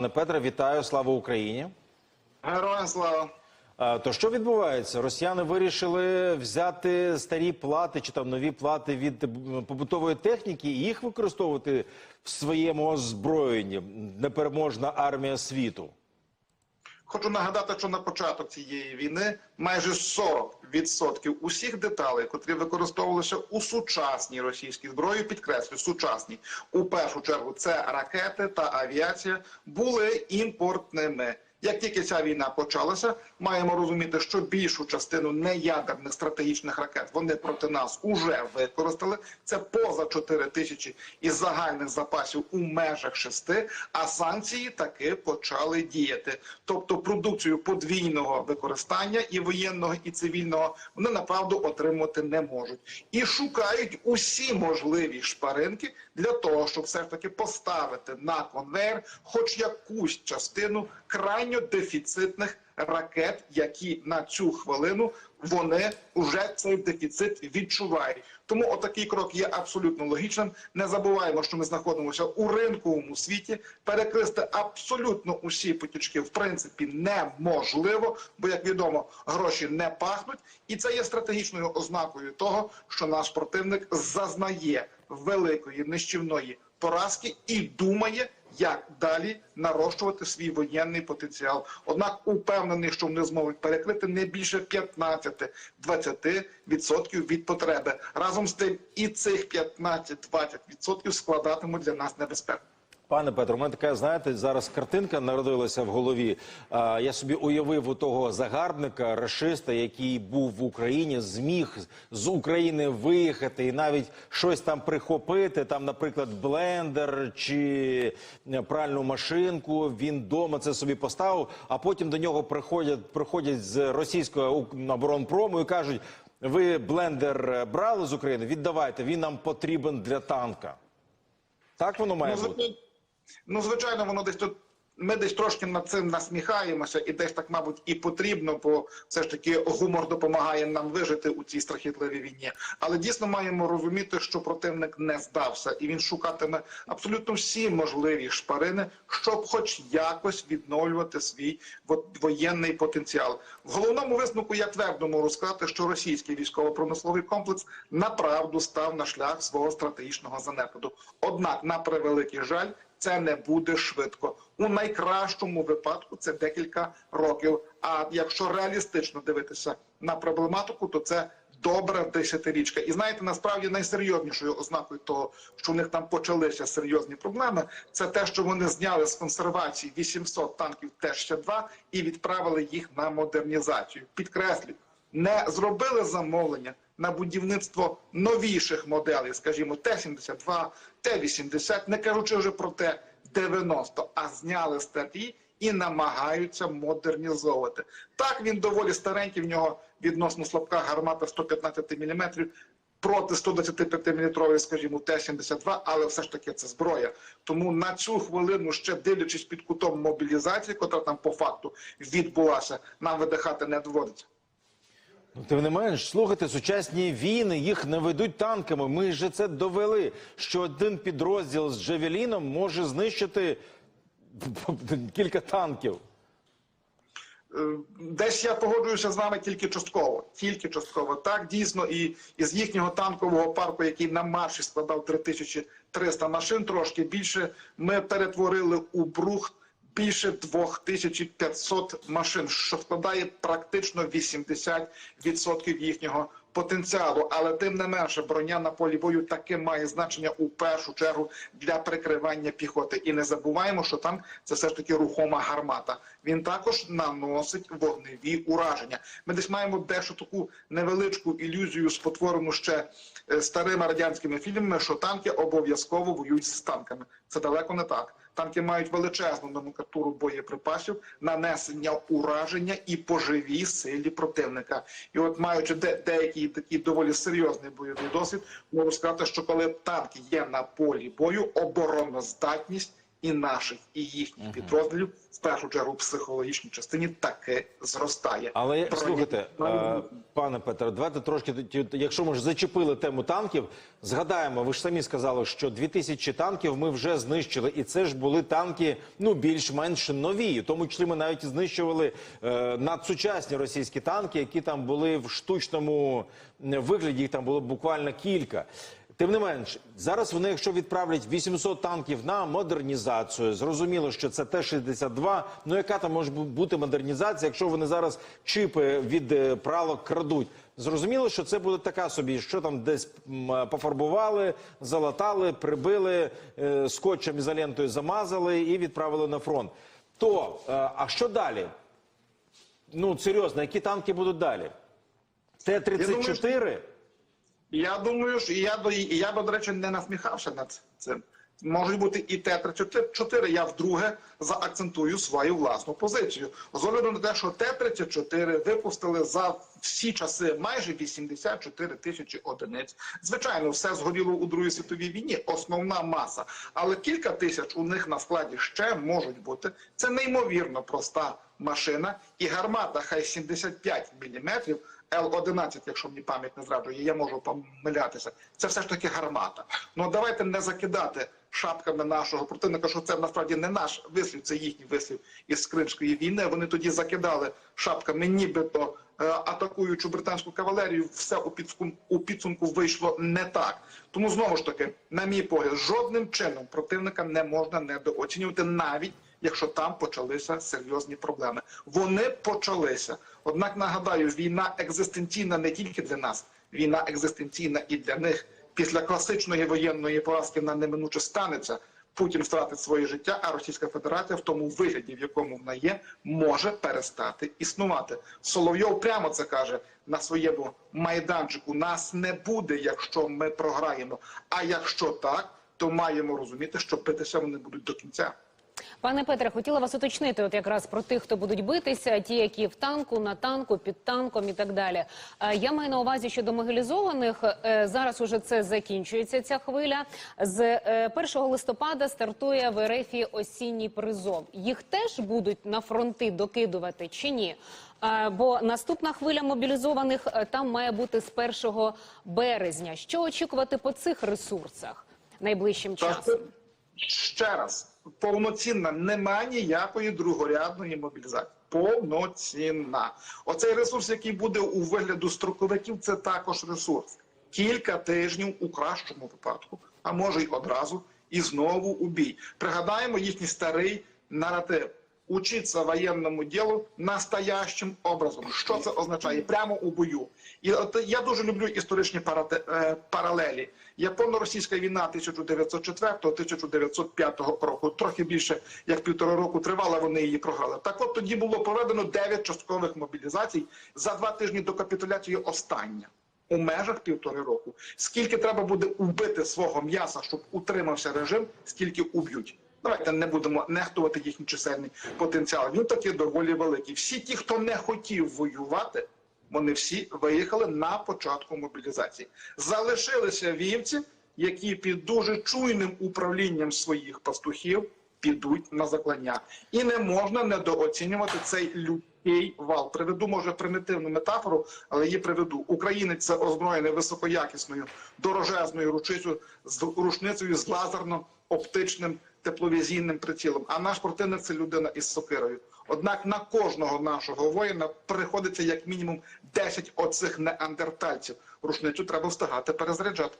Пане Петре, вітаю, слава Україні. Героям слава. То що відбувається? Росіяни вирішили взяти старі плати чи там нові плати від побутової техніки і їх використовувати в своєму озброєнні. Непереможна армія світу. Хочу нагадати, що на початок цієї війни майже 40% усіх деталей, котрі використовувалися у сучасній російській зброї, підкреслю, сучасні у першу чергу це ракети та авіація, були імпортними. Як тільки ця війна почалася, маємо розуміти, що більшу частину неядерних стратегічних ракет вони проти нас уже використали. Це поза 4 тисячі із загальних запасів у межах шести. А санкції таки почали діяти. Тобто продукцію подвійного використання і воєнного, і цивільного вони направду отримувати не можуть і шукають усі можливі шпаринки для того, щоб все ж таки поставити на конвейер хоч якусь частину крайньо дефіцитних ракет, які на цю хвилину вони вже цей дефіцит відчувають. Тому отакий крок є абсолютно логічним. Не забуваємо, що ми знаходимося у ринковому світі. Перекрити абсолютно усі потічки в принципі неможливо, бо як відомо, гроші не пахнуть, і це є стратегічною ознакою того, що наш противник зазнає великої нищівної поразки і думає, як далі нарощувати свій воєнний потенціал. Однак упевнений, що вони зможуть перекрити не більше 15-20% від потреби. Разом з тим, і цих 15-20% складатимуть для нас небезпеку. Пане Петро, у мене така, знаєте, зараз картинка народилася в голові. А, я собі уявив у того загарбника, рашиста, який був в Україні, зміг з України виїхати і навіть щось там прихопити. Там, наприклад, блендер чи е, пральну машинку. Він вдома це собі поставив, а потім до нього приходять, приходять з російського оборонпрому і кажуть: ви блендер е, брали з України? Віддавайте, він нам потрібен для танка. Так воно має бути. Ну, звичайно, воно десь тут. Ми десь трошки над цим насміхаємося, і десь так, мабуть, і потрібно, бо все ж таки гумор допомагає нам вижити у цій страхітливій війні. Але дійсно маємо розуміти, що противник не здався, і він шукатиме абсолютно всі можливі шпарини, щоб, хоч якось, відновлювати свій во- воєнний потенціал. В головному висновку я твердо можу сказати, що російський військово-промисловий комплекс направду став на шлях свого стратегічного занепаду. Однак, на превеликий жаль, це не буде швидко. У найкращому випадку це декілька років. А якщо реалістично дивитися на проблематику, то це добра десятирічка. І знаєте, насправді найсерйознішою ознакою того, що у них там почалися серйозні проблеми, це те, що вони зняли з консервації 800 танків Т-62 і відправили їх на модернізацію. Підкреслюю, не зробили замовлення на будівництво новіших моделей, скажімо, Т-72, Т-80, не кажучи вже про Т-90, а зняли статті і намагаються модернізовувати. Так, він доволі старенький, в нього відносно слабка гармата 115 мм, проти 125-мм, скажімо, Т-72, але все ж таки це зброя. Тому на цю хвилину, ще дивлячись під кутом мобілізації, котра там по факту відбулася, нам видихати не доводиться. Ну, Тим не менш, слухайте, сучасні війни їх не ведуть танками. Ми ж це довели, що один підрозділ з Джевеліном може знищити кілька танків. Е, Десь я погоджуюся з вами тільки частково. Тільки частково. Так, дійсно, і із їхнього танкового парку, який на марші складав 3300 машин, трошки більше, ми перетворили у брухт більше 2500 машин, що складає практично 80% їхнього потенціалу. Але тим не менше, броня на полі бою таки має значення у першу чергу для прикривання піхоти. І не забуваємо, що там це все ж таки рухома гармата. Він також наносить вогневі ураження. Ми десь маємо дещо таку невеличку ілюзію, спотворену ще е, старими радянськими фільмами, що танки обов'язково воюють з танками. Це далеко не так. Танки мають величезну номенклатуру боєприпасів, нанесення ураження і по живій силі противника. І от маючи де, деякий такий доволі серйозний бойовий досвід, можу сказати, що коли танки є на полі бою, обороноздатність і наших, і їхніх підрозділів, в першу чергу в психологічній частині, таки зростає. Але Про- слухайте, е, пане Петре, давайте трошки, якщо ми ж зачепили тему танків, згадаємо, ви ж самі сказали, що 2000 танків ми вже знищили, і це ж були танки, ну більш-менш нові. Тому числі ми навіть знищували е, надсучасні російські танки, які там були в штучному е, вигляді. Їх там було буквально кілька. Тим не менш, зараз вони, якщо відправлять 800 танків на модернізацію, зрозуміло, що це Т-62, Ну яка там може бути модернізація, якщо вони зараз чипи від е, пралок крадуть? Зрозуміло, що це буде така собі, що там десь е, пофарбували, залатали, прибили, е, скотчем ізолентою замазали і відправили на фронт. То а що далі? Ну серйозно, які танки будуть далі? Т-34? Я думаю, що я до я би, до речі, не насміхався над цим. Можуть бути і Т-34. Я вдруге заакцентую свою власну позицію. З огляду на те, що Т-34 випустили за всі часи майже 84 тисячі одиниць. Звичайно, все згоріло у Другій світовій війні, основна маса. Але кілька тисяч у них на складі ще можуть бути. Це неймовірно проста машина, і гармата хай 75 мм, Л-11, якщо мені пам'ять не зраджує, я можу помилятися. Це все ж таки гармата. Ну давайте не закидати шапками нашого противника, що це насправді не наш вислів, це їхній вислів із Кримської війни. Вони тоді закидали шапками, нібито е, атакуючи британську кавалерію, все у підсумку, у підсумку вийшло не так. Тому знову ж таки, на мій погляд, жодним чином противника не можна недооцінювати навіть якщо там почалися серйозні проблеми. Вони почалися. Однак нагадаю, війна екзистенційна не тільки для нас, війна екзистенційна і для них. Після класичної воєнної поразки на неминуче станеться. Путін втратить своє життя, а Російська Федерація в тому вигляді, в якому вона є, може перестати існувати. Соловйов прямо це каже на своєму майданчику. Нас не буде, якщо ми програємо. А якщо так, то маємо розуміти, що битися вони будуть до кінця. Пане Петре, хотіла вас уточнити, от якраз про тих, хто будуть битися, ті, які в танку, на танку, під танком і так далі. Е, Я маю на увазі щодо мобілізованих. е, Зараз уже це закінчується. Ця хвиля з е, 1 листопада стартує в РФ осінній призов. Їх теж будуть на фронти докидувати чи ні? Е, Бо наступна хвиля мобілізованих е, там має бути з 1 березня. Що очікувати по цих ресурсах найближчим часом? ще раз, повноцінна, нема ніякої другорядної мобілізації. Повноцінна. Оцей ресурс, який буде у вигляду строковиків, це також ресурс. Кілька тижнів у кращому випадку, а може й одразу, і знову у бій. Пригадаємо їхній старий наратив. Учиться воєнному ділу настоящим образом. Що це означає? Прямо у бою. І от я дуже люблю історичні е, паралелі. Японо-російська війна 1904-1905 року, трохи більше як півтора року тривала, вони її програли. Так от тоді було проведено 9 часткових мобілізацій за два тижні до капітуляції остання. У межах півтори року. Скільки треба буде убити свого м'яса, щоб утримався режим, скільки уб'ють. Давайте не будемо нехтувати їхній чисельний потенціал. Він таки доволі великий. Всі ті, хто не хотів воювати, вони всі виїхали на початку мобілізації. Залишилися вівці, які під дуже чуйним управлінням своїх пастухів підуть на заклання. І не можна недооцінювати цей людський вал. Приведу, може, примітивну метафору, але її приведу. Українець це озброєний високоякісною дорожезною рушницею з рушницею з лазерно-оптичним тепловізійним прицілом. А наш противник це людина із сокирою. Однак на кожного нашого воїна приходиться як мінімум 10 оцих неандертальців. Рушницю треба встигати перезаряджати.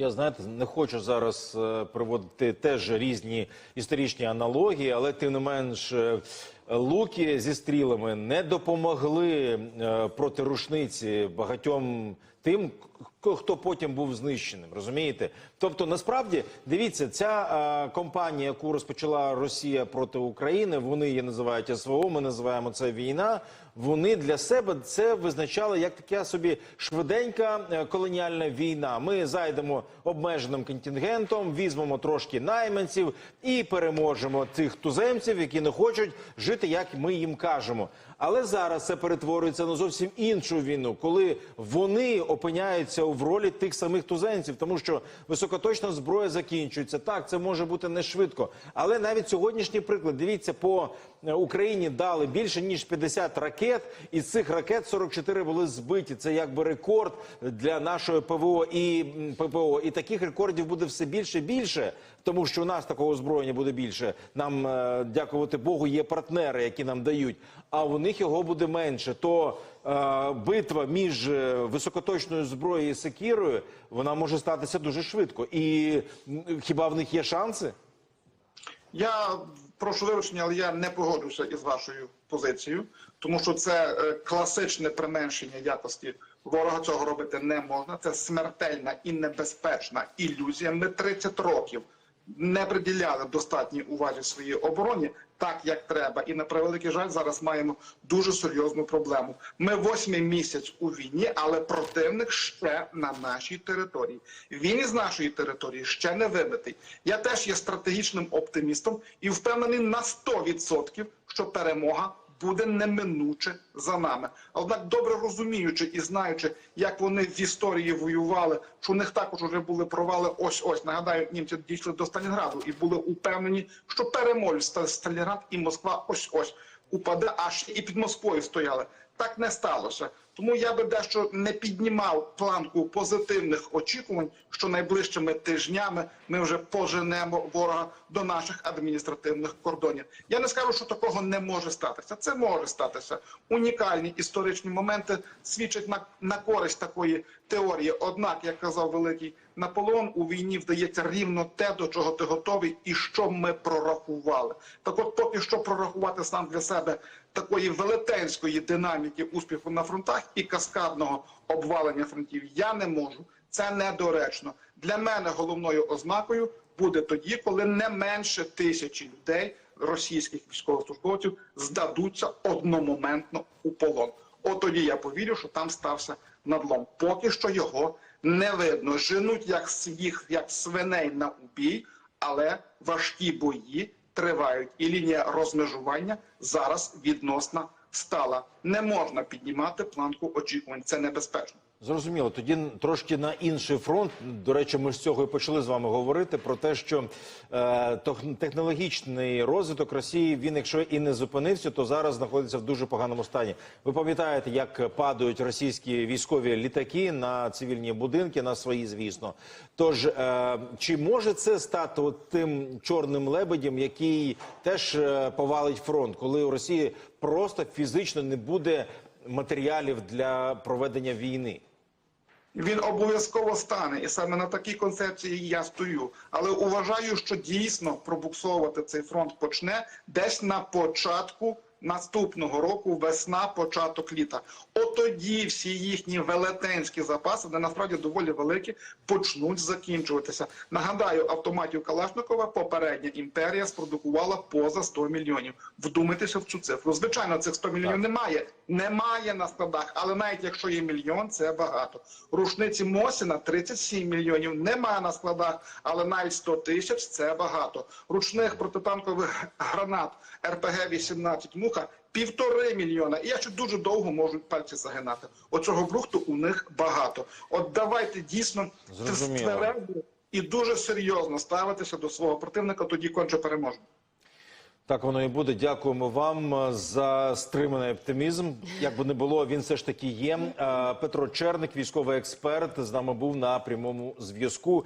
Я знаєте, не хочу зараз е, приводити теж різні історичні аналогії, але тим не менш е, луки зі стрілами не допомогли е, проти рушниці багатьом тим, хто потім був знищеним. Розумієте? Тобто, насправді дивіться, ця компанія, яку розпочала Росія проти України, вони її називають СВО. Ми називаємо це війна. Вони для себе це визначали як така собі швиденька е, колоніальна війна. Ми зайдемо обмеженим контингентом, візьмемо трошки найманців і переможемо цих туземців, які не хочуть жити як ми їм кажемо. Але зараз це перетворюється на зовсім іншу війну, коли вони опиняються в ролі тих самих туземців, тому що високоточна зброя закінчується. Так, це може бути не швидко. Але навіть сьогоднішній приклад, дивіться, по е, Україні дали більше ніж 50 ракет, і з цих ракет 44 були збиті. Це якби рекорд для нашої ПВО і ППО. І таких рекордів буде все більше і більше, тому що у нас такого озброєння буде більше. Нам е, дякувати Богу, є партнери, які нам дають. А у них його буде менше. То е, битва між е, високоточною зброєю і секірою вона може статися дуже швидко. І хіба в них є шанси? Я прошу вибачення, але я не погоджуся із вашою позицією, тому що це е, класичне применшення якості ворога. Цього робити не можна. Це смертельна і небезпечна ілюзія. Ми 30 років не приділяли достатній увазі своїй обороні так, як треба. І на превеликий жаль, зараз маємо дуже серйозну проблему. Ми восьмий місяць у війні, але противник ще на нашій території. Він із нашої території ще не вибитий. Я теж є стратегічним оптимістом і впевнений на 100%, що перемога буде неминуче за нами. Однак, добре розуміючи і знаючи, як вони в історії воювали, що у них також вже були провали. Ось ось нагадаю, німці дійшли до Сталінграду і були упевнені, що переможуть Сталінград і Москва. Ось ось упаде, аж і під Москвою стояли. Так не сталося. Тому я би дещо не піднімав планку позитивних очікувань, що найближчими тижнями ми вже поженемо ворога до наших адміністративних кордонів. Я не скажу, що такого не може статися. Це може статися. Унікальні історичні моменти свідчать на, на користь такої теорії. Однак, як казав великий Наполеон, у війні вдається рівно те, до чого ти готовий, і що ми прорахували. Так, от поки що прорахувати сам для себе такої велетенської динаміки успіху на фронтах і каскадного обвалення фронтів я не можу. Це недоречно. Для мене головною ознакою буде тоді, коли не менше тисячі людей, російських військовослужбовців, здадуться одномоментно у полон. От тоді я повірю, що там стався надлом. Поки що його не видно. Женуть як своїх, як свиней на убій, але важкі бої тривають, і лінія розмежування зараз відносно стала. Не можна піднімати планку очікувань. Це небезпечно. Зрозуміло. Тоді трошки на інший фронт. До речі, ми з цього і почали з вами говорити про те, що е, технологічний розвиток Росії він, якщо і не зупинився, то зараз знаходиться в дуже поганому стані. Ви пам'ятаєте, як падають російські військові літаки на цивільні будинки, на свої, звісно. Тож е, чи може це стати тим чорним лебедем, який теж е, повалить фронт, коли у Росії просто фізично не буде матеріалів для проведення війни? Він обов'язково стане, і саме на такій концепції я стою. Але вважаю, що дійсно пробуксовувати цей фронт почне десь на початку наступного року, весна, початок літа. От тоді всі їхні велетенські запаси, де насправді доволі великі, почнуть закінчуватися. Нагадаю, автоматів Калашникова попередня імперія спродукувала поза 100 мільйонів. Вдумайтеся в цю цифру. Звичайно, цих 100 мільйонів немає. Немає на складах, але навіть якщо є мільйон, це багато. Рушниці Мосіна 37 мільйонів. Немає на складах, але навіть 100 тисяч це багато. Ручних протитанкових гранат РПГ-18 муха півтори мільйона. І я ще дуже довго можу пальці загинати. Оцього брухту у них багато. От давайте дійсно тверезо і дуже серйозно ставитися до свого противника, тоді конче переможемо. Так воно і буде. Дякуємо вам е, за стриманий оптимізм. Як би не було, він все ж таки є. Е, Петро Черник, військовий експерт, з нами був на прямому зв'язку.